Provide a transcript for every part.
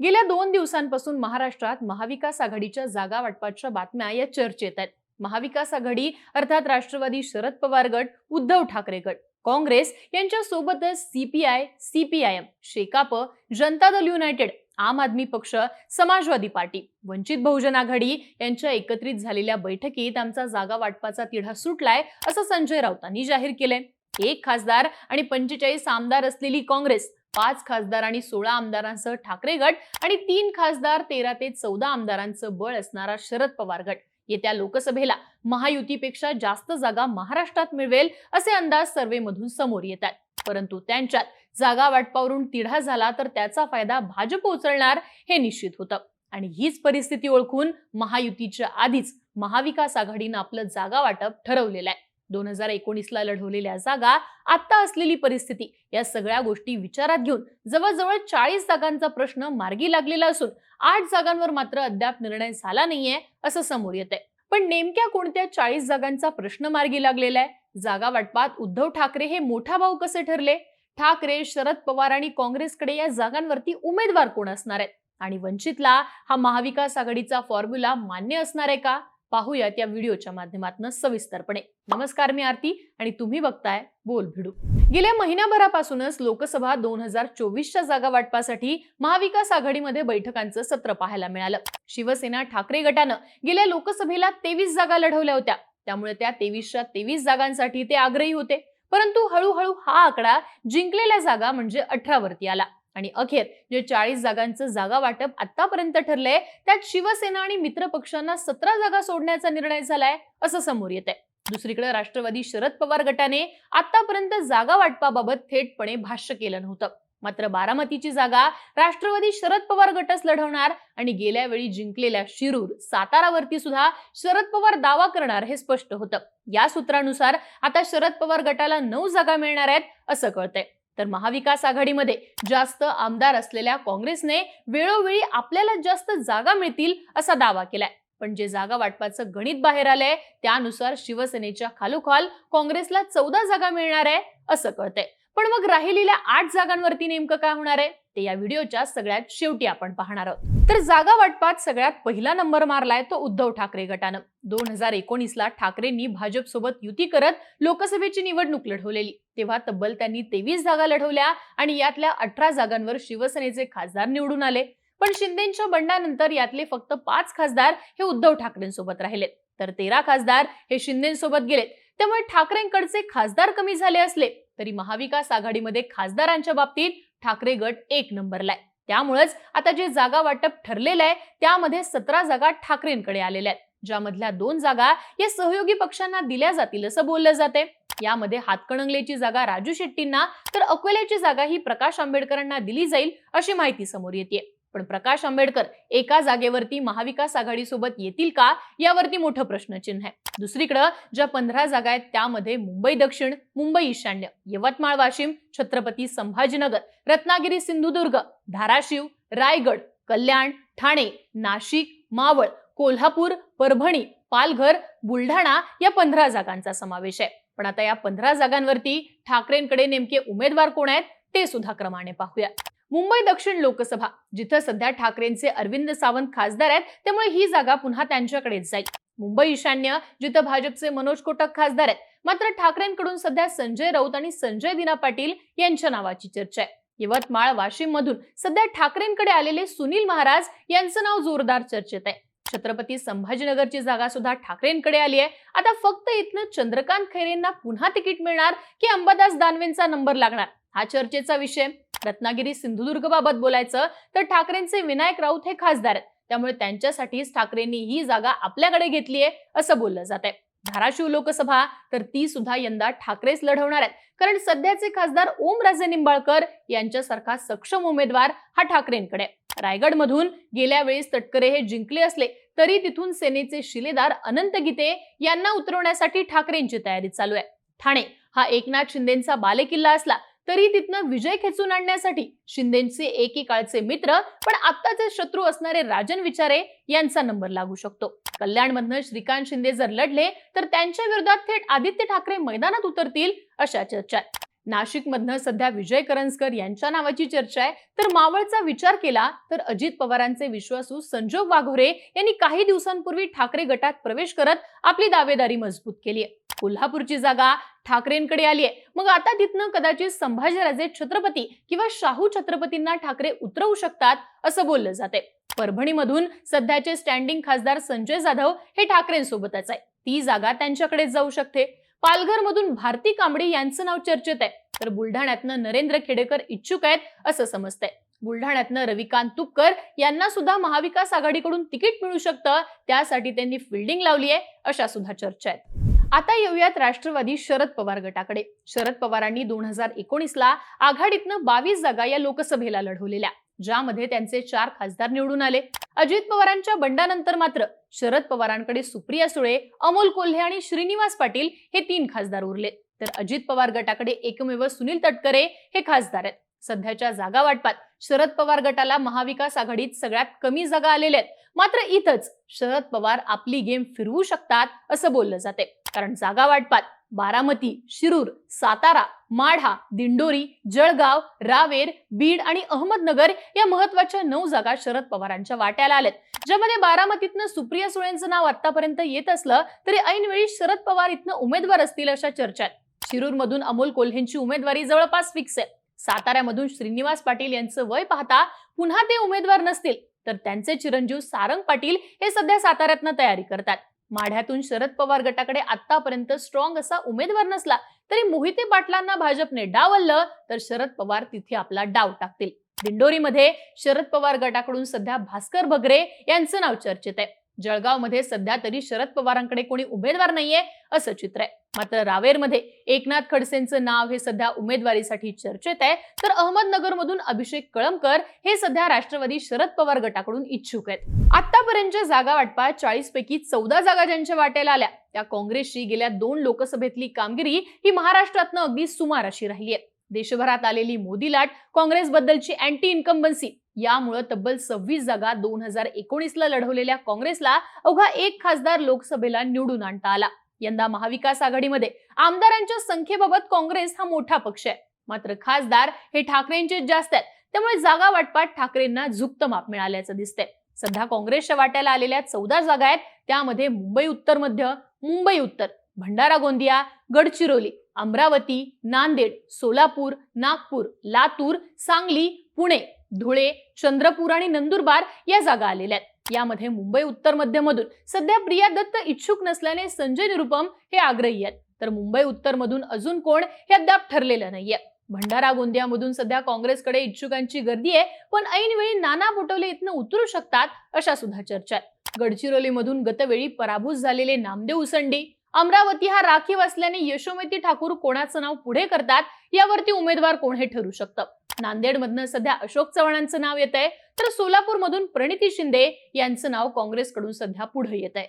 गेल्या दोन दिवसांपासून महाराष्ट्रात महाविकास आघाडीच्या जागा वाटपाच्या बातम्या या चर्चेत आहेत. महाविकास आघाडी अर्थात राष्ट्रवादी शरद पवार गट उद्धव ठाकरे गट काँग्रेस यांच्या सोबतच सीपीआय सीपीआयएम शेकाप जनता दल युनायटेड आम आदमी पक्ष समाजवादी पार्टी वंचित बहुजन आघाडी यांच्या एकत्रित झालेल्या बैठकीत आमचा जागा वाटपाचा तिढा सुटलाय असं संजय राऊतांनी जाहीर केलंय. एक खासदार आणि पंचेचाळीस आमदार असलेली काँग्रेस पाच खासदार आणि सोळा आमदारांसह ठाकरे गट आणि तीन खासदार तेरा ते चौदा आमदारांचं बळ असणारा शरद पवार गट. येत्या लोकसभेला महायुतीपेक्षा जास्त जागा महाराष्ट्रात मिळवेल असे अंदाज सर्वेमधून समोर येतात परंतु त्यांच्यात जागा वाटपावरून तिढा झाला तर त्याचा फायदा भाजप उचलणार हे निश्चित होतं. आणि हीच परिस्थिती ओळखून महायुतीच्या आधीच महाविकास आघाडीनं आपलं जागा वाटप ठरवलेलं आहे. दोन हजार एकोणीसला लढवलेल्या जागा आता असलेली परिस्थिती या सगळ्या गोष्टी विचारात घेऊन जवळजवळ चाळीस जागांचा प्रश्न मार्गी लागलेला असून आठ जागांवर मात्र अद्याप निर्णय झाला नाहीये असं समोर येत आहे पण नेमक्या कोणत्या चाळीस जागांचा प्रश्न मार्गी लागलेला आहे? जागा वाटपात उद्धव ठाकरे हे मोठा भाऊ कसे ठरले? ठाकरे शरद पवार आणि काँग्रेसकडे या जागांवरती उमेदवार कोण असणार आहेत? आणि वंचितला हा महाविकास आघाडीचा फॉर्म्युला मान्य असणार आहे का? पाहूयात या व्हिडिओच्या माध्यमातून सविस्तरपणे. नमस्कार मी आरती आणि तुम्ही बघताय बोल भिडू. गेल्या महिन्याभरापासूनच लोकसभा दोन हजार चोवीसच्या जागा वाटपासाठी महाविकास आघाडीमध्ये बैठकांचं सत्र पाहायला मिळालं. शिवसेना ठाकरे गटानं गेल्या लोकसभेला तेवीस जागा लढवल्या होत्या. त्यामुळे त्या तेवीसच्या तेवीस जागांसाठी ते आग्रही होते. परंतु हळूहळू हा आकडा जिंकलेल्या जागा म्हणजे अठरा वरती आला. आणि अखेर जे चाळीस जागांचं जागा वाटप आतापर्यंत ठरलंय त्यात शिवसेना आणि मित्र पक्षांना सतरा जागा सोडण्याचा निर्णय झालाय असं समोर येत आहे दुसरीकडे राष्ट्रवादी शरद पवार गटाने आतापर्यंत जागा वाटपाबाबत थेटपणे भाष्य केलं नव्हतं. मात्र बारामतीची जागा राष्ट्रवादी शरद पवार गटच लढवणार आणि गेल्या वेळी जिंकलेल्या शिरूर सातारावरती सुद्धा शरद पवार दावा करणार हे स्पष्ट होतं. या सूत्रानुसार आता शरद पवार गटाला नऊ जागा मिळणार आहेत असं कळतंय. तर महाविकास आघाडीमध्ये जास्त आमदार असलेल्या काँग्रेसने वेळोवेळी आपल्याला जास्त जागा मिळतील असा दावा केलाय. पण जे जागा वाटपाचं गणित बाहेर आलंय त्यानुसार शिवसेनेच्या खालोखाल काँग्रेसला चौदा जागा मिळणार आहे असं कळतंय. पण मग राहिलेल्या आठ जागांवरती नेमकं काय होणार आहे? ते या व्हिडिओच्या सगळ्यात शेवटी आपण पाहणार आहोत. तर जागा वाटपात सगळ्यात पहिला नंबर मारलाय तो उद्धव ठाकरे गटानं. दोन हजार एकोणीसला ठाकरेंनी भाजपसोबत युती करत लोकसभेची निवडणूक लढवलेली. तेव्हा तब्बल त्यांनी तेवीस जागा लढवल्या आणि यातल्या अठरा जागांवर शिवसेनेचे खासदार निवडून आले. पण शिंदेच्या बंडानंतर यातले फक्त पाच खासदार हे उद्धव ठाकरेंसोबत राहिलेत. तर तेरा खासदार हे शिंदेसोबत गेलेत. त्यामुळे ठाकरेंकडचे खासदार कमी झाले असले तरी महाविकास आघाडीमध्ये खासदारांच्या बाबतीत ठाकरे गट एक नंबरला आहे. त्यामुळेच आता जे जागा वाटप ठरलेलं आहे त्यामध्ये सतरा जागा ठाकरेंकडे आलेल्या आहेत. ज्यामधल्या दोन जागा या सहयोगी पक्षांना दिल्या जातील असं बोललं जाते यामध्ये हातकणंगलेची जागा राजू शेट्टींना तर अकोल्याची जागा ही प्रकाश आंबेडकरांना दिली जाईल अशी माहिती समोर येते पण प्रकाश आंबेडकर एका जागेवरती महाविकास आघाडी सोबत येतील का? यावरती मोठं प्रश्नचिन्ह आहे. दुसरीकडं ज्या पंधरा जागा आहेत त्यामध्ये मुंबई दक्षिण मुंबई ईशान्य यवतमाळ वाशिम छत्रपती संभाजीनगर रत्नागिरी सिंधुदुर्ग धाराशिव रायगड कल्याण ठाणे नाशिक मावळ कोल्हापूर परभणी पालघर बुलढाणा या पंधरा जागांचा समावेश आहे. पण आता या पंधरा जागांवरती ठाकरेंकडे नेमके उमेदवार कोण आहेत ते सुद्धा क्रमाने पाहूया. मुंबई दक्षिण लोकसभा जिथं सध्या ठाकरेंचे अरविंद सावंत खासदार आहेत त्यामुळे ही जागा पुन्हा त्यांच्याकडेच जाईल. मुंबई ईशान्य जिथं भाजपचे मनोज कोटक खासदार आहेत मात्र ठाकरेंकडून सध्या संजय राऊत आणि संजय दिना पाटील यांच्या नावाची चर्चा आहे. यवतमाळ वाशिम मधून सध्या ठाकरेंकडे आलेले सुनील महाराज यांचं नाव जोरदार चर्चेत आहे. छत्रपती संभाजीनगरची जागा सुद्धा ठाकरेंकडे आली आहे. आता फक्त इथनं चंद्रकांत खैरेंना पुन्हा तिकीट मिळणार की अंबादास दानवेंचा नंबर लागणार? हा चर्चेचा विषय रत्नागिरी सिंधुदुर्ग बाबत बोलायचं तर ठाकरेंचे विनायक राऊत हे खासदार आहेत. त्यामुळे त्यांच्यासाठीच ठाकरेंनी ही जागा आपल्याकडे घेतली आहे असं बोललं जात आहे. धाराशिव लोकसभा तर ती सुद्धा यंदा ठाकरेच लढवणार आहेत. कारण सध्याचे खासदार ओमराजे निंबाळकर यांच्यासारखा सक्षम उमेदवार हा ठाकरेंकडे रायगड मधून गेल्या वेळेस तटकरे हे जिंकले असले तरी तिथून सेनेचे शिलेदार अनंत गीते यांना उतरवण्यासाठी ठाकरेंची तयारी चालू आहे. ठाणे हा एकनाथ शिंदेचा बालेकिल्ला असला तरी तिथनं विजय खेचून आणण्यासाठी शिंदेचे एकेकाळचे मित्र पण आत्ताचे शत्रू असणारे राजन विचारे यांचा नंबर लागू शकतो. कल्याणमधनं श्रीकांत शिंदे जर लढले तर त्यांच्या विरोधात थेट आदित्य ठाकरे मैदानात उतरतील अशा चर्चा आहेत. नाशिकमधनं सध्या विजय करंजकर यांच्या नावाची चर्चा आहे. तर मावळचा विचार केला तर अजित पवारांचे विश्वासू संजोग वाघोरे यांनी काही दिवसांपूर्वी ठाकरे गटात प्रवेश करत आपली दावेदारी मजबूत केली आहे. कोल्हापूरची जागा ठाकरेंकडे आली आहे. मग आता तिथनं कदाचित संभाजीराजे छत्रपती किंवा शाहू छत्रपतींना ठाकरे उतरवू शकतात असं बोललं जाते परभणीमधून सध्याचे स्टँडिंग खासदार संजय जाधव हे ठाकरेंसोबतच आहे. ती जागा त्यांच्याकडे जाऊ शकते. पालघर मधून भारती कांबळे यांचं नाव चर्चेत आहे. तर बुलढाण्यातनं नरेंद्र खेडेकर इच्छुक आहेत असं समजतंय. बुलढाण्यातनं रविकांत तुपकर यांना सुद्धा महाविकास आघाडीकडून तिकीट मिळू शकतं त्यासाठी त्यांनी फिल्डिंग लावली आहे अशा सुद्धा चर्चा आहेत. आता येऊयात राष्ट्रवादी शरद पवार गटाकडे. शरद पवारांनी दोन हजार एकोणीसला आघाडीतनं बावीस जागा या लोकसभेला लढवलेल्या ज्यामध्ये त्यांचे चार खासदार निवडून आले. अजित पवारांच्या बंडानंतर मात्र शरद पवारांकडे सुप्रिया सुळे अमोल कोल्हे आणि श्रीनिवास पाटील हे तीन खासदार उरले. तर अजित पवार गटाकडे एकमेव सुनील तटकरे हे खासदार आहेत. सध्याच्या जागा वाटपात शरद पवार गटाला महाविकास आघाडीत सगळ्यात कमी जागा आलेल्या आहेत. मात्र इथंच शरद पवार आपली गेम फिरवू शकतात असं बोललं जाते कारण जागा वाटपात बारामती शिरूर सातारा माढा दिंडोरी जळगाव रावेर बीड आणि अहमदनगर या महत्त्वाच्या नऊ जागा शरद पवारांच्या वाट्याला आल्यात. ज्यामध्ये बारामतीतनं सुप्रिया सुळेंचं नाव आतापर्यंत येत असलं तरी ऐनवेळी शरद पवार इथनं उमेदवार असतील अशा चर्चा आहेत शिरूरमधून अमोल कोल्हेंची उमेदवारी जवळपास फिक्स आहे. साताऱ्यामधून श्रीनिवास पाटील यांचं वय पाहता पुन्हा ते उमेदवार नसतील तर त्यांचे चिरंजीव सारंग पाटील हे सध्या साताऱ्यातनं तयारी करतात. माढ्यातून शरद पवार गटाकडे आतापर्यंत स्ट्रॉंग असा उमेदवार नसला तरी मोहिते पाटलांना भाजपने डावललं तर शरद पवार तिथे आपला डाव टाकतील. दिंडोरीमध्ये शरद पवार गटाकडून सध्या भास्कर भगरे यांचं नाव चर्चेत आहे. जळगावमध्ये सध्या तरी शरद पवारांकडे कोणी उमेदवार नाहीये असं चित्र आहे. मात्र रावेरमध्ये एकनाथ खडसेंचं नाव हे सध्या उमेदवारीसाठी चर्चेत आहे. तर अहमदनगरमधून अभिषेक कळमकर हे सध्या राष्ट्रवादी शरद पवार गटाकडून इच्छुक आहेत. आतापर्यंतच्या जागा वाटपात चाळीस पैकी चौदा जागा ज्यांच्या वाटेला आल्या त्या काँग्रेसची गेल्या दोन लोकसभेतली कामगिरी ही महाराष्ट्रातनं अगदी सुमार अशी राहिली आहे. देशभरात आलेली मोदी लाट काँग्रेसबद्दलची अँटी इन्कम्बन्सी यामुळे तब्बल सव्वीस जागा दोन हजार एकोणीसला लढवलेल्या काँग्रेसला अवघा एक खासदार लोकसभेला निवडून आणता आला. यंदा महाविकास आघाडीमध्ये आमदारांच्या संख्येबाबत काँग्रेस हा मोठा पक्ष आहे. मात्र खासदार हे ठाकरेंचेच जास्त आहेत. त्यामुळे जागा वाटपात ठाकरेंना झुक्त माप मिळाल्याचं दिसतंय. सध्या काँग्रेसच्या वाट्याला आलेल्या चौदा जागा आहेत. त्यामध्ये मुंबई उत्तर मध्य मुंबई उत्तर भंडारा गोंदिया गडचिरोली अमरावती नांदेड सोलापूर नागपूर लातूर सांगली पुणे धुळे चंद्रपूर आणि नंदुरबार या जागा आलेल्या आहेत. यामध्ये मुंबई उत्तर मध्यमधून सध्या प्रिया दत्त इच्छुक नसल्याने संजय निरुपम हे आग्रही आहेत. तर मुंबई उत्तरमधून अजून कोण हे अद्याप ठरलेलं नाहीये. भंडारा गोंदियामधून सध्या काँग्रेसकडे इच्छुकांची गर्दी आहे पण ऐनवेळी नाना पटोले इथनं उतरू शकतात अशा सुद्धा चर्चा आहेत. गडचिरोलीमधून गतवेळी पराभूत झालेले नामदेव उसंडी अमरावती हा राखीव असल्याने यशोमती ठाकूर कोणाचं नाव पुढे करतात यावरती उमेदवार कोण हे ठरू शकतं? नांदेडमधनं सध्या अशोक चव्हाणांचं नाव येत आहे तर सोलापूरमधून प्रणिती शिंदे यांचं नाव काँग्रेसकडून सध्या पुढे येत आहे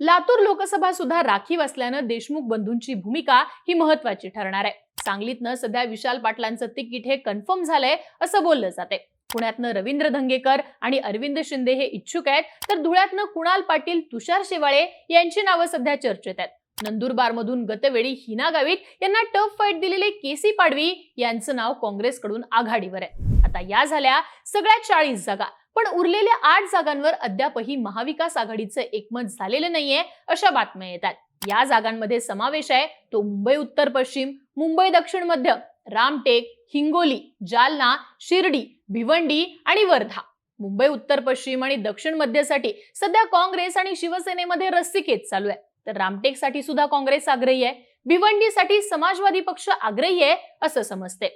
लातूर लोकसभा सुद्धा राखीव असल्यानं देशमुख बंधूंची भूमिका ही महत्वाची ठरणार आहे. सांगलीतनं सध्या विशाल पाटलांचं तिकीट हे कन्फर्म झालंय असं बोललं जाते पुण्यातनं रवींद्र धंगेकर आणि अरविंद शिंदे हे इच्छुक आहेत तर धुळ्यातनं कुणाल पाटील तुषार शेवाळे यांची नावं सध्या चर्चेत आहेत. नंदुरबार मधून गतवेळी हिना गावित यांना टफ फाईट दिलेले केसी पाडवी यांचं नाव काँग्रेसकडून आघाडीवर आहे. आता या झाल्या सगळ्या चाळीस जागा पण उरलेल्या आठ जागांवर अद्यापही महाविकास आघाडीचं एकमत झालेलं नाहीये अशा बातम्या येतात. या जागांमध्ये समावेश आहे तो मुंबई उत्तर पश्चिम मुंबई दक्षिण मध्य रामटेक हिंगोली जालना शिर्डी भिवंडी आणि वर्धा. मुंबई उत्तर पश्चिम आणि दक्षिण मध्यसाठी सध्या काँग्रेस आणि शिवसेनेमध्ये रस्सीखेच चालू आहे. तर रामटेकसाठी सुद्धा काँग्रेस आग्रही आहे. भिवंडीसाठी समाजवादी पक्ष आग्रही आहे असं समजते.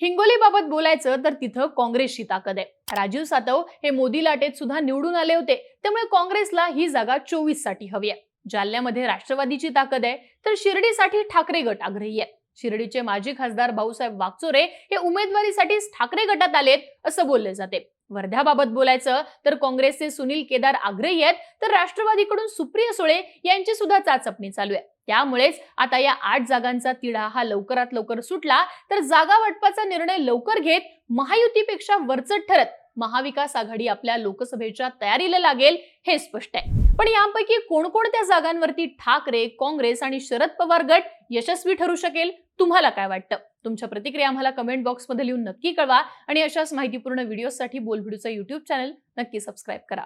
हिंगोली बाबत बोलायचं तर तिथं काँग्रेसची ताकद आहे. राजीव सातव हे मोदी लाटेत सुद्धा निवडून आले होते. त्यामुळे काँग्रेसला ही जागा चोवीससाठी हवी आहे. जालन्यामध्ये राष्ट्रवादीची ताकद आहे तर शिर्डीसाठी ठाकरे गट आग्रही आहे. शिर्डीचे माजी खासदार भाऊसाहेब वागचोरे हे उमेदवारीसाठी ठाकरे गटात आलेत असं बोलले जाते. वर्ध्याबाबत बोलायचं तर काँग्रेसचे सुनील केदार आग्रही आहेत तर राष्ट्रवादीकडून सुप्रिया सुळे यांची सुद्धा चाचपणी चालू आहे. त्यामुळेच आता या आठ जागांचा तिढा हा लवकरात लवकर सुटला तर जागा वाटपाचा निर्णय लवकर घेत महायुतीपेक्षा वरचढ ठरत महाविकास आघाडी आपल्या लोकसभेच्या तयारीला लागेल हे स्पष्ट आहे. पण यापैकी कोणकोणत्या जागांवरती ठाकरे काँग्रेस आणि शरद पवार गट यशस्वी ठरू शकेल? तुम्हाला काय वाटतं? तुमच्या प्रतिक्रिया आम्हाला कमेंट बॉक्समध्ये लिहून नक्की कळवा आणि अशाच माहितीपूर्ण व्हिडिओसाठी बोलभिडूचा युट्यूब चॅनल नक्की सबस्क्राईब करा.